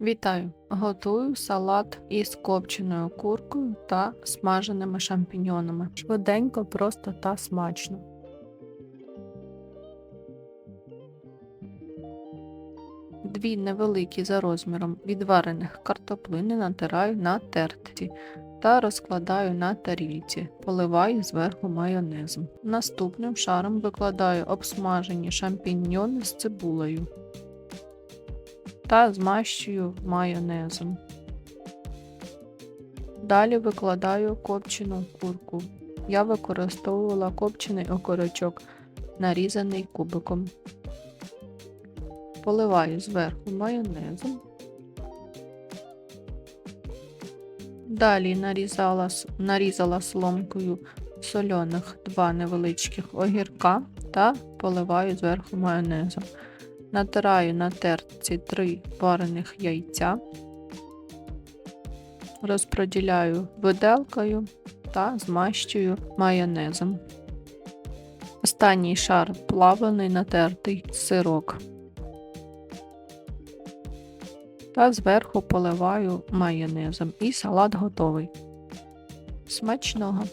Вітаю! Готую салат із копченою куркою та смаженими шампіньонами. Швиденько, просто та смачно. Дві невеликі за розміром відварених картоплини натираю на тертці та розкладаю на тарільці, поливаю зверху майонезом. Наступним шаром викладаю обсмажені шампіньйони з цибулею та змащую майонезом. Далі викладаю копчену курку. Я використовувала копчений окорочок, нарізаний кубиком. Поливаю зверху майонезом. Далі нарізала, нарізала соломкою сольоних два невеличких огірка та поливаю зверху майонезом. Натираю на тертці 3 варених яйця, розподіляю виделкою та змащую майонезом. Останній шар плавлений натертий сирок. Та зверху поливаю майонезом і салат готовий. Смачного!